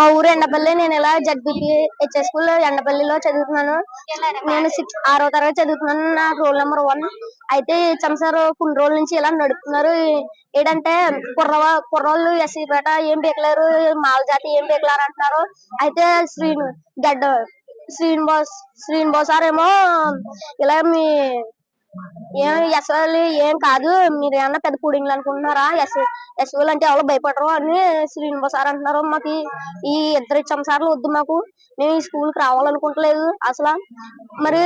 మా ఊరు ఎండపల్లి నేను ఇలా జడ్బిపి హెచ్ఎస్ స్కూల్ ఎండపల్లిలో చదువుతున్నాను. నేను సిక్స్ ఆరో తరగతి చదువుతున్నాను. నా రోల్ నెంబర్ వన్. అయితే చంసార్ కొన్ని రోజుల నుంచి ఇలా నడుపుతున్నారు. ఏంటంటే కుర్రవ కుర్రోళ్ళు ఎస్సీ పేట ఏం బీకలేరు మాల జాతి ఏం బీకలేరు అంటున్నారు. అయితే శ్రీను గడ్డ శ్రీనివాస్ శ్రీనివాస్ సార్ ఏమో ఇలా మీ ఏం ఎస్ఎల్ ఏం కాదు మీరు ఏమన్నా పెద్ద పూడింగ్లు అనుకుంటున్నారా? ఎస్ ఎస్ఎల్ అంటే ఎవరు భయపడరు అని శ్రీనివాస్ సార్ అంటున్నారు. మాకు ఈ- ఇద్దరు ఇచ్చాం చంసార్లు వద్దు మాకు. మేము ఈ స్కూల్కి రావాలనుకుంటలేదు అసలు. మరి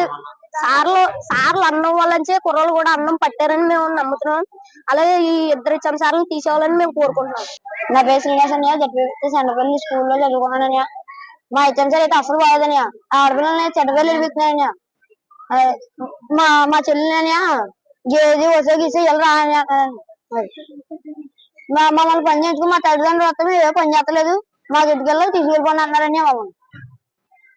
సార్లు సార్లు అన్నం వాళ్ళంచే కుర్రలు కూడా అన్నం పట్టారని మేము నమ్ముతున్నాం. అలాగే ఈ ఇద్దరు చంసార్లు తీసేవాలని మేము కోరుకుంటున్నాం. నా పేరు శ్రీనివాస్ అన్నయ్య. జడ్పీ సెంటర్పల్లి స్కూల్లో చదువుకున్నానయ్య మా ఇచ్చాం సార్ అయితే అసలు బాగోదన్నయ్య ఆడపిల్లల్ని చెడ్డపిల్లలు నిలిపిస్తున్నాయన్నయ్య మా మా చెల్లెని గేది వసే గీసి మా మమ్మల్ని పని చేయించుకుని మా తల్లిదండ్రులు వస్తే ఏ పని చేస్తలేదు. మా ఇంటికెళ్ళి తీసుకెళ్ళిపోండి అన్నారని మమ్మల్ని.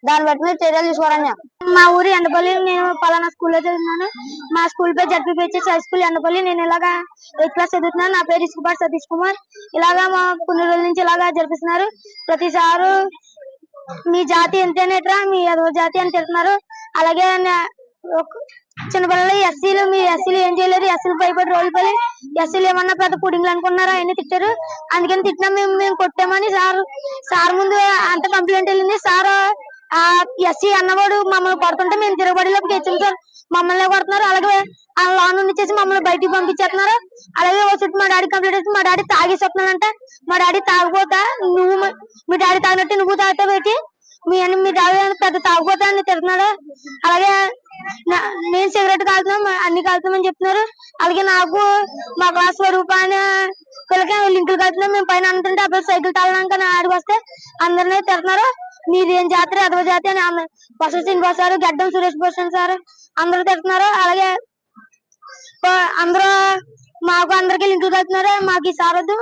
దాన్ని బట్టి మీరు చర్యలు తీసుకోరన్నయ్య మా ఊరు ఎండపల్లి నేను పలానా స్కూల్లో చదువుతున్నాను మా స్కూల్ పేరు జడ్పీహెచ్ఎస్ హై స్కూల్ ఎండపల్లి. నేను ఇలాగా ఎయిత్ క్లాస్ చదువుతున్నాను. నా పేరు ఇసుకుపాటి సతీష్ కుమార్. ఇలాగా మా కొన్ని రోజుల నుంచి ఇలాగా జరిపిస్తున్నారు. ప్రతిసారు మీ జాతి ఎంతేనేట్రా మీ ఎదవ జాతి అని తిడుతున్నారు. అలాగే నా- ఒక- చిన్నపిల్లలు ఎస్సీలు మీ ఎస్సీలు ఏం చేయలేరు? ఎస్సీలు భయపడి రోజులు పడి ఎస్సీలు ఏమన్నా పెద్ద పుడింగ్లు అనుకున్నారా? అవన్నీ తిట్టారు. అందుకని తిట్టినా మేము మేము కొట్టామని సార్ సార్ ముందు అంత కంప్లైంట్ వెళ్ళింది. సార్ ఆ ఎస్సీ అన్నవాడు మమ్మల్ని కొడుతుంటే మేము తిరగబడిలోకి తెచ్చాం సార్. మమ్మల్ని కొడుతున్నారు? అలాగే ఆ లాన్ నుండి చేసి మమ్మల్ని బయటికి పంపించేస్తున్నారు. అలాగే ఓ చుట్టూ మా డాడీ కంప్లైంట్ చేసి మా డాడీ తాగేసి మా డాడీ తాగబోతా నువ్వు మీ డాడీ తాగినట్టు నువ్వు తాగితే పెట్టి మీ అని మీ డాడీ పెద్ద తాగబోతా అని తిరుగుతున్నాడు అలాగే నేను సిగరెట్ కాలుతున్నా అన్ని కాలుతామని చెప్తున్నారు. అలాగే నాకు మా క్లాస్ స్వరూపాన్ని పిల్లకి లింకులు కడుతున్నాం మేము పైన అంటుంటే అప్పుడు సైకిల్ తాగడానికి ఆడికి వస్తే అందరినీ తిడుతున్నారు. మీదేం జాతర అదవ జాతి అని అందరు శ్రీనివాస్ సార్ గడ్డం సురేష్ భూషణ్ సార్ అందరూ తిడుతున్నారు. అలాగే అందరూ మాకు అందరికి లింకులు కడుతున్నారు మాకు ఈ సార్ వద్దు.